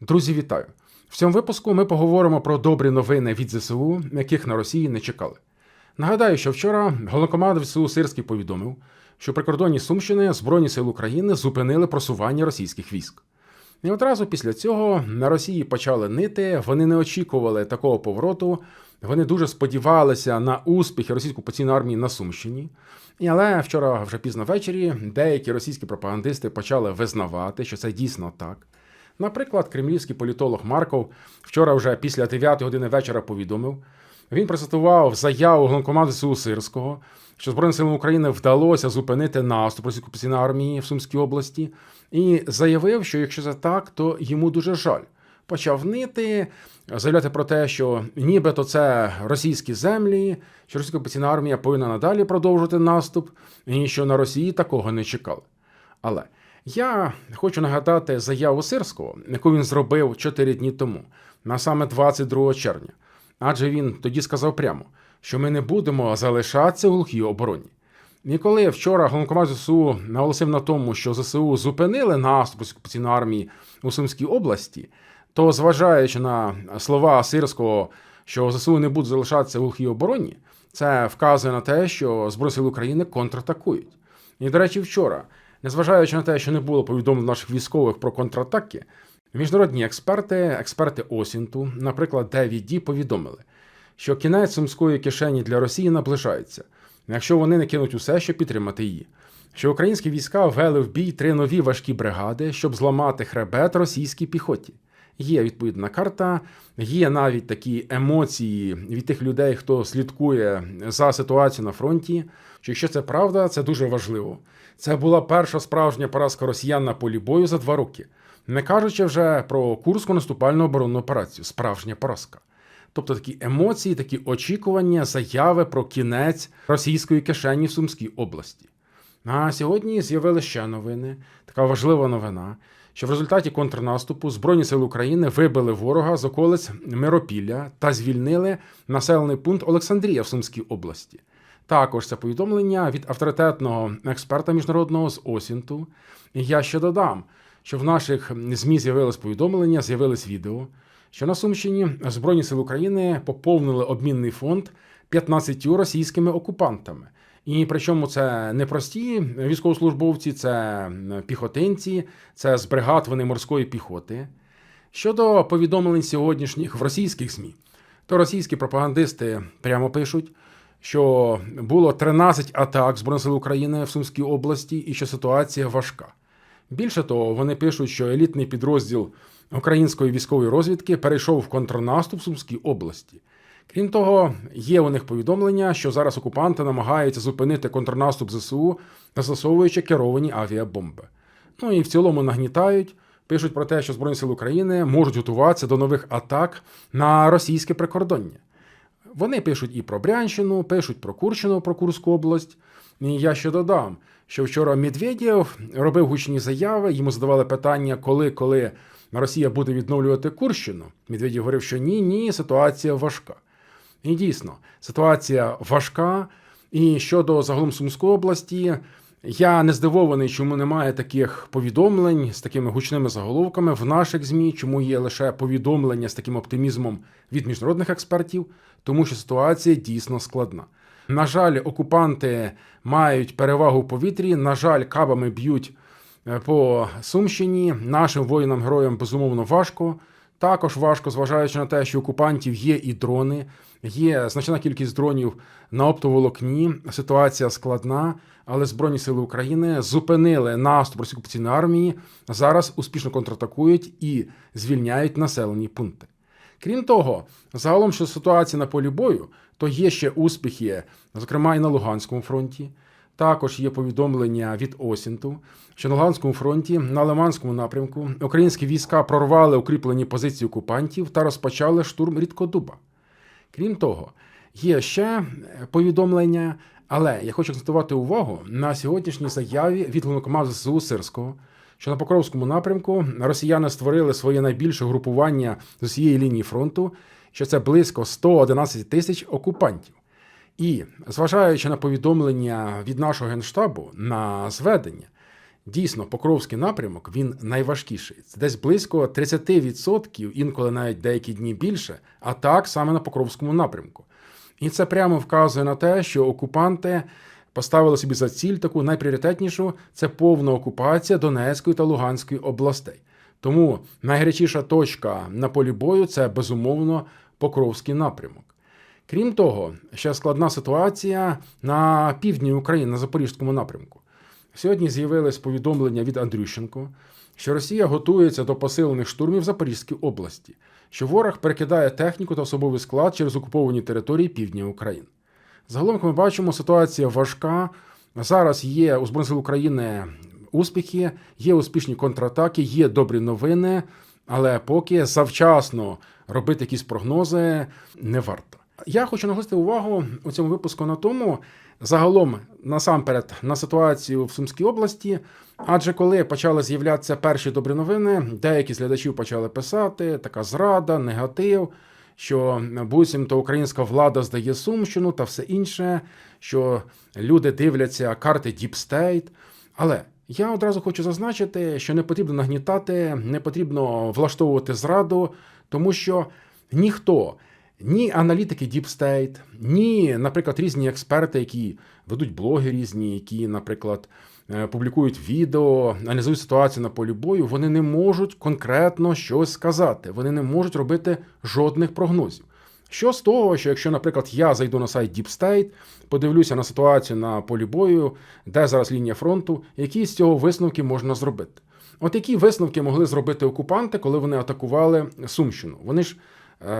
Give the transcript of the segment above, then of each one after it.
Друзі, вітаю! В цьому випуску ми поговоримо про добрі новини від ЗСУ, яких на Росії не чекали. Нагадаю, що вчора головнокомандувач ЗСУ Сирський повідомив, що при кордоні Сумщини Збройні сили України зупинили просування російських військ. І одразу після цього на Росії почали нити, вони не очікували такого повороту, вони дуже сподівалися на успіхи російської окупаційної армії на Сумщині. І але вчора, вже пізно ввечері, деякі російські пропагандисти почали визнавати, що це дійсно так. Наприклад, кремлівський політолог Марков вчора, вже після 9 години вечора, повідомив. Він процитував заяву головнокоманди СУ Сирського, що Збройним силам України вдалося зупинити наступ російської окупаційної армії в Сумській області, і заявив, що якщо це так, то йому дуже жаль. Почав нити, заявляти про те, що нібито це російські землі, що російська окупаційна армія повинна надалі продовжувати наступ, і що на Росії такого не чекали. Але я хочу нагадати заяву Сирського, яку він зробив 4 дні тому, на саме 22 червня. Адже він тоді сказав прямо, що ми не будемо залишатися у глухій обороні. І коли вчора головнокомандувач ЗСУ наголосив на тому, що ЗСУ зупинили наступ окупаційної армії у Сумській області, то зважаючи на слова Сирського, що ЗСУ не будуть залишатися у глухій обороні, це вказує на те, що Збройні сили України контратакують. І, до речі, вчора, незважаючи на те, що не було повідомлень наших військових про контратаки, міжнародні експерти, експерти Осінту, наприклад, Девіді, повідомили, що кінець сумської кишені для Росії наближається, якщо вони не кинуть усе, щоб підтримати її. Що українські війська ввели в бій три нові важкі бригади, щоб зламати хребет російській піхоті. Є відповідна карта, є навіть такі емоції від тих людей, хто слідкує за ситуацією на фронті. Що якщо це правда, це дуже важливо. Це була перша справжня поразка росіян на полі бою за два роки, не кажучи вже про курську наступальну оборонну операцію, справжня поразка. Тобто такі емоції, такі очікування, заяви про кінець російської кишені в Сумській області. А сьогодні з'явилися ще новини, така важлива новина, що в результаті контрнаступу Збройні сили України вибили ворога з околиць Миропілля та звільнили населений пункт Олександрія в Сумській області. Також це повідомлення від авторитетного експерта міжнародного з Осінту. Я ще додам, що в наших ЗМІ з'явилось повідомлення, з'явилось відео, що на Сумщині Збройні сили України поповнили обмінний фонд 15 російськими окупантами. І причому це не прості військовослужбовці, це піхотинці, це з бригад вони морської піхоти. Щодо повідомлень сьогоднішніх в російських ЗМІ, то російські пропагандисти прямо пишуть, що було 13 атак Збройних сил України в Сумській області і що ситуація важка. Більше того, вони пишуть, що елітний підрозділ української військової розвідки перейшов в контрнаступ в Сумській області. Крім того, є у них повідомлення, що зараз окупанти намагаються зупинити контрнаступ ЗСУ, застосовуючи керовані авіабомби. Ну і в цілому нагнітають, пишуть про те, що Збройні сили України можуть готуватися до нових атак на російське прикордоння. Вони пишуть і про Брянщину, пишуть про Курщину, про Курську область. І я ще додам, що вчора Медведєв робив гучні заяви, йому задавали питання, коли, коли Росія буде відновлювати Курщину. Медведєв говорив, що ні, ні, ситуація важка. І дійсно, ситуація важка. І щодо загалом Сумської області, я не здивований, чому немає таких повідомлень з такими гучними заголовками в наших ЗМІ, чому є лише повідомлення з таким оптимізмом від міжнародних експертів, тому що ситуація дійсно складна. На жаль, окупанти мають перевагу в повітрі. На жаль, кабами б'ють е, по Сумщині. Нашим воїнам-героям безумовно важко. Також важко, зважаючи на те, що окупантів є і дрони, є значна кількість дронів на оптоволокні. Ситуація складна, але Збройні сили України зупинили наступ російської армії. Зараз успішно контратакують і звільняють населені пункти. Крім того, загалом, що ситуація на полі бою, то є ще успіхи, зокрема і на Луганському фронті. Також є повідомлення від Осінту, що на Луганському фронті на Лиманському напрямку українські війська прорвали укріплені позиції окупантів та розпочали штурм Рідкодуба. Крім того, є ще повідомлення, але я хочу акцентувати увагу на сьогоднішній заяві від головнокомандуючого ЗСУ Сирського, що на Покровському напрямку росіяни створили своє найбільше групування з усієї лінії фронту, що це близько 111 тисяч окупантів. І зважаючи на повідомлення від нашого генштабу на зведення, Дійсно, Покровський напрямок він найважкіший. Це десь близько 30%, інколи навіть деякі дні більше, атак саме на Покровському напрямку. І це прямо вказує на те, що окупанти поставили собі за ціль таку найпріоритетнішу це повна окупація Донецької та Луганської областей. Тому найгарячіша точка на полі бою це безумовно Покровський напрямок. Крім того, ще складна ситуація на півдні України на Запорізькому напрямку. Сьогодні з'явилось повідомлення від Андрющенко, що Росія готується до посилених штурмів в Запорізькій області, що ворог перекидає техніку та особовий склад через окуповані території півдня України. Загалом, як ми бачимо, ситуація важка. Зараз є у Збройних сил України успіхи, є успішні контратаки, є добрі новини, але поки завчасно робити якісь прогнози не варто. Я хочу наголосити увагу у цьому випуску на тому, загалом насамперед на ситуацію в Сумській області. Адже коли почали з'являтися перші добрі новини, деякі з глядачів почали писати така зрада, негатив, що буцімто українська влада здає Сумщину та все інше, що люди дивляться карти State. Але я одразу хочу зазначити, що не потрібно нагнітати, не потрібно влаштовувати зраду, тому що ніхто. Ні аналітики Deep State, ні, наприклад, різні експерти, які ведуть блоги різні, які, наприклад, е, публікують відео, аналізують ситуацію на полі бою, вони не можуть конкретно щось сказати. Вони не можуть робити жодних прогнозів. Що з того, що якщо, наприклад, я зайду на сайт Deep State, подивлюся на ситуацію на полі бою, де зараз лінія фронту, які з цього висновки можна зробити? От які висновки могли зробити окупанти, коли вони атакували Сумщину? Вони ж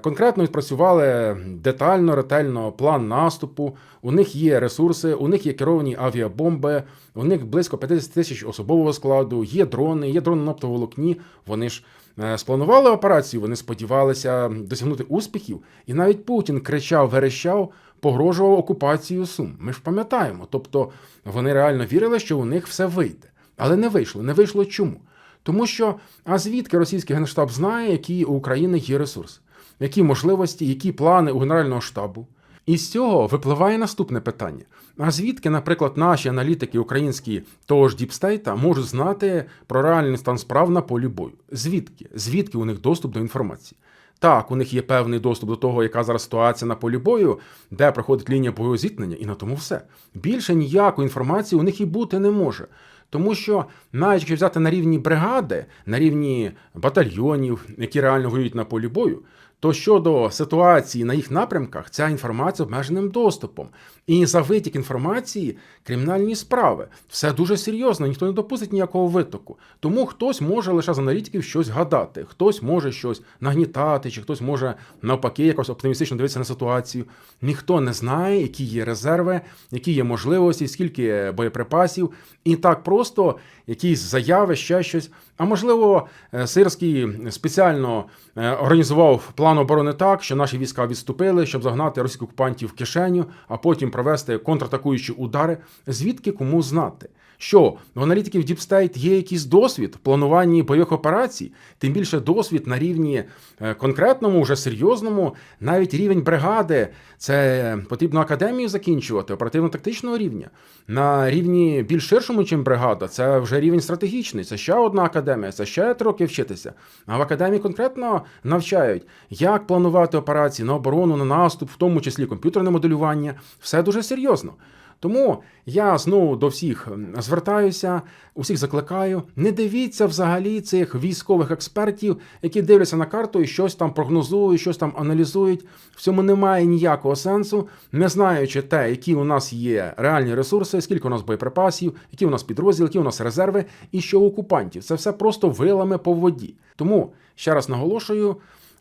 конкретно відпрацювали детально, ретельно план наступу. У них є ресурси, у них є керовані авіабомби, у них близько 50 тисяч особового складу, є дрони, є дрони на оптоволокні. Вони ж е, спланували операцію, вони сподівалися досягнути успіхів. І навіть Путін кричав, верещав, погрожував окупацію Сум. Ми ж пам'ятаємо. Тобто вони реально вірили, що у них все вийде. Але не вийшло. Не вийшло чому? Тому що а звідки російський генштаб знає, які у України є ресурси? Які можливості, які плани у Генерального штабу. І з цього випливає наступне питання: а звідки, наприклад, наші аналітики українські того ж Діпстейта можуть знати про реальний стан справ на полі бою? Звідки? Звідки у них доступ до інформації? Так, у них є певний доступ до того, яка зараз ситуація на полі бою, де проходить лінія бойового зіткнення, і на тому все. Більше ніякої інформації у них і бути не може. Тому що, навіть якщо взяти на рівні бригади, на рівні батальйонів, які реально воюють на полі бою, то щодо ситуації на їх напрямках, ця інформація обмеженим доступом. І за витік інформації кримінальні справи. Все дуже серйозно, ніхто не допустить ніякого витоку. Тому хтось може лише з аналітиків щось гадати, хтось може щось нагнітати, чи хтось може навпаки якось оптимістично дивитися на ситуацію. Ніхто не знає, які є резерви, які є можливості, скільки боєприпасів. І так просто якісь заяви, ще щось. А можливо, е, Сирський спеціально е, організував план оборони так, що наші війська відступили, щоб загнати російських окупантів в кишеню, а потім провести контратакуючі удари. Звідки кому знати? Що в аналітиків State є якийсь досвід в плануванні бойових операцій, тим більше досвід на рівні е, конкретному, вже серйозному, навіть рівень бригади. Це потрібно академію закінчувати, оперативно-тактичного рівня. На рівні більш ширшому, ніж бригада, це вже рівень стратегічний. Це ще одна академія, це ще трохи вчитися. А в академії конкретно навчають, як планувати операції на оборону, на наступ, в тому числі комп'ютерне моделювання. Все дуже серйозно. Тому я знову до всіх звертаюся, усіх закликаю. Не дивіться взагалі цих військових експертів, які дивляться на карту і щось там прогнозують, щось там аналізують. В цьому немає ніякого сенсу, не знаючи те, які у нас є реальні ресурси, скільки у нас боєприпасів, які у нас підрозділи, які у нас резерви, і що окупантів. Це все просто вилами по воді. Тому ще раз наголошую.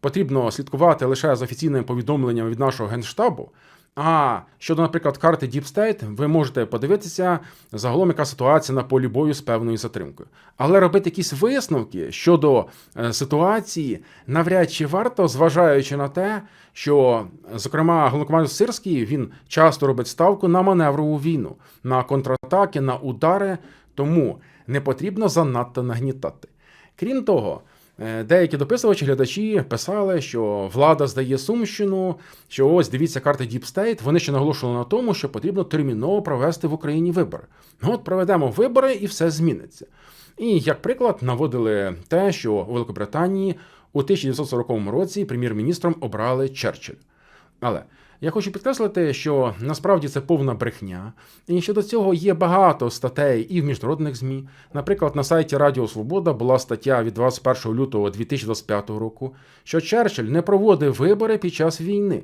Потрібно слідкувати лише з офіційними повідомленнями від нашого генштабу. А щодо, наприклад, карти Deep State, ви можете подивитися загалом, яка ситуація на полі бою з певною затримкою. Але робити якісь висновки щодо е, ситуації навряд чи варто, зважаючи на те, що, зокрема, головнокомандуючий Сирський він часто робить ставку на маневрову війну, на контратаки, на удари, тому не потрібно занадто нагнітати. Крім того, Деякі дописувачі, глядачі писали, що влада здає Сумщину, що ось дивіться карти Deep State, Вони ще наголошували на тому, що потрібно терміново провести в Україні вибори. Ну от проведемо вибори і все зміниться. І як приклад наводили те, що у Великобританії у 1940 році прем'єр-міністром обрали Черчилль. Але я хочу підкреслити, що насправді це повна брехня, і щодо цього є багато статей і в міжнародних ЗМІ. Наприклад, на сайті Радіо Свобода була стаття від 21 лютого 2025 року, що Черчилль не проводив вибори під час війни.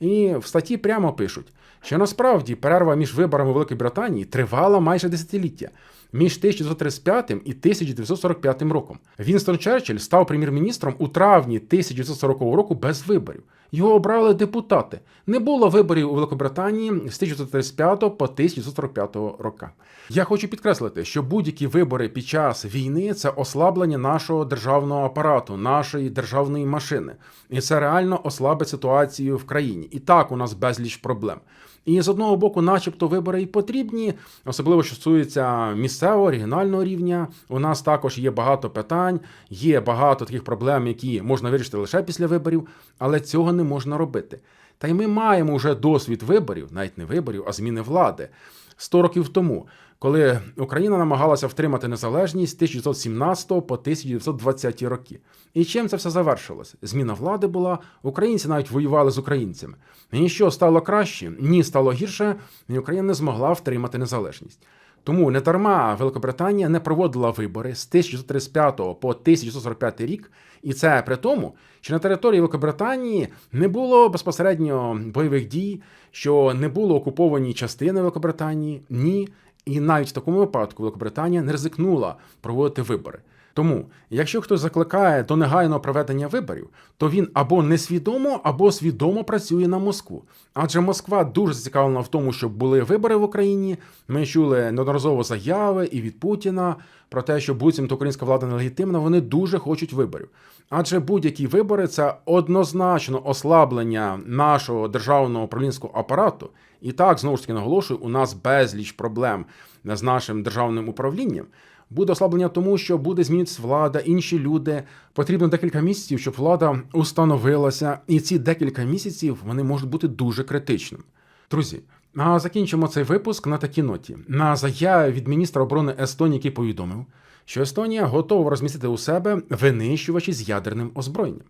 І в статті прямо пишуть, що насправді перерва між виборами у Великій Британії тривала майже десятиліття. Між 1935 і 1945 роком Вінстон Черчилль став прем'єр-міністром у травні 1940 року без виборів. Його обрали депутати. Не було виборів у Великобританії з 1935 по 1945 роки. Я хочу підкреслити, що будь-які вибори під час війни це ослаблення нашого державного апарату, нашої державної машини, і це реально ослабить ситуацію в країні. І так у нас безліч проблем. І з одного боку, начебто, вибори і потрібні, особливо що стосується місцевого регіонального рівня. У нас також є багато питань, є багато таких проблем, які можна вирішити лише після виборів, але цього не можна робити. Та й ми маємо вже досвід виборів, навіть не виборів, а зміни влади 100 років тому, коли Україна намагалася втримати незалежність з 1917 по 1920 роки. І чим це все завершилось? Зміна влади була, українці навіть воювали з українцями. І що стало краще, ні стало гірше, і Україна не змогла втримати незалежність. Тому не дарма Великобританія не проводила вибори з 1935 по 1945 рік, і це при тому, що на території Великобританії не було безпосередньо бойових дій, що не було окуповані частини Великобританії, ні. І навіть в такому випадку Великобританія не ризикнула проводити вибори. Тому, якщо хтось закликає до негайного проведення виборів, то він або несвідомо, або свідомо працює на Москву. Адже Москва дуже зацікавлена в тому, щоб були вибори в Україні. Ми чули неодноразово заяви і від Путіна про те, що буцімто українська влада нелегітимна, вони дуже хочуть виборів. Адже будь-які вибори це однозначно ослаблення нашого державного управлінського апарату. І так, знову ж таки наголошую, у нас безліч проблем з нашим державним управлінням. Буде ослаблення тому, що буде змінитися влада, інші люди. Потрібно декілька місяців, щоб влада установилася, і ці декілька місяців вони можуть бути дуже критичними. Друзі, а закінчимо цей випуск на такій ноті. На заяві від міністра оборони Естонії, який повідомив, що Естонія готова розмістити у себе винищувачі з ядерним озброєнням.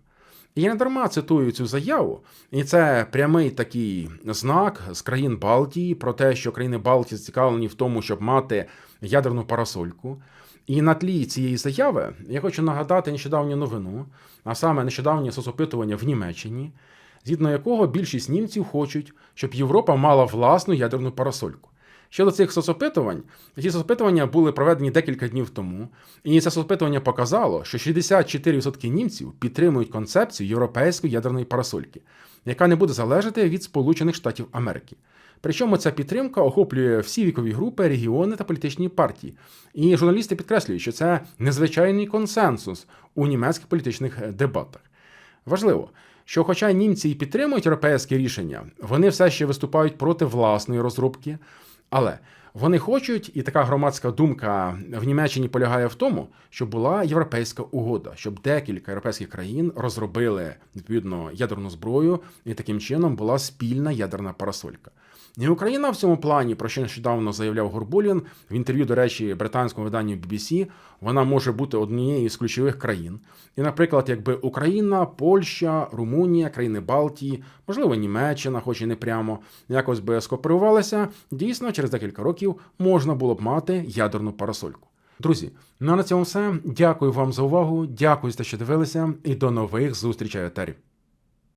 Я не дарма цитую цю заяву, і це прямий такий знак з країн Балтії про те, що країни Балтії зацікавлені в тому, щоб мати ядерну парасольку. І на тлі цієї заяви я хочу нагадати нещодавню новину, а саме нещодавнє соцопитування в Німеччині, згідно якого більшість німців хочуть, щоб Європа мала власну ядерну парасольку. Щодо цих соцопитувань, ці соцопитування були проведені декілька днів тому, і це соцопитування показало, що 64% німців підтримують концепцію європейської ядерної парасольки, яка не буде залежати від Сполучених Штатів Америки. Причому ця підтримка охоплює всі вікові групи, регіони та політичні партії. І журналісти підкреслюють, що це незвичайний консенсус у німецьких політичних дебатах. Важливо, що, хоча німці і підтримують європейське рішення, вони все ще виступають проти власної розробки. Але вони хочуть, і така громадська думка в Німеччині полягає в тому, щоб була європейська угода, щоб декілька європейських країн розробили відповідно ядерну зброю, і таким чином була спільна ядерна парасолька. І Україна в цьому плані, про що нещодавно заявляв Горбулін в інтерв'ю, до речі, британському виданню BBC, вона може бути однією з ключових країн. І, наприклад, якби Україна, Польща, Румунія, країни Балтії, можливо, Німеччина, хоч і не прямо, якось би скооперувалися, дійсно через декілька років можна було б мати ядерну парасольку. Друзі, ну а на цьому все. Дякую вам за увагу. Дякую за що дивилися, і до нових зустрічей етері.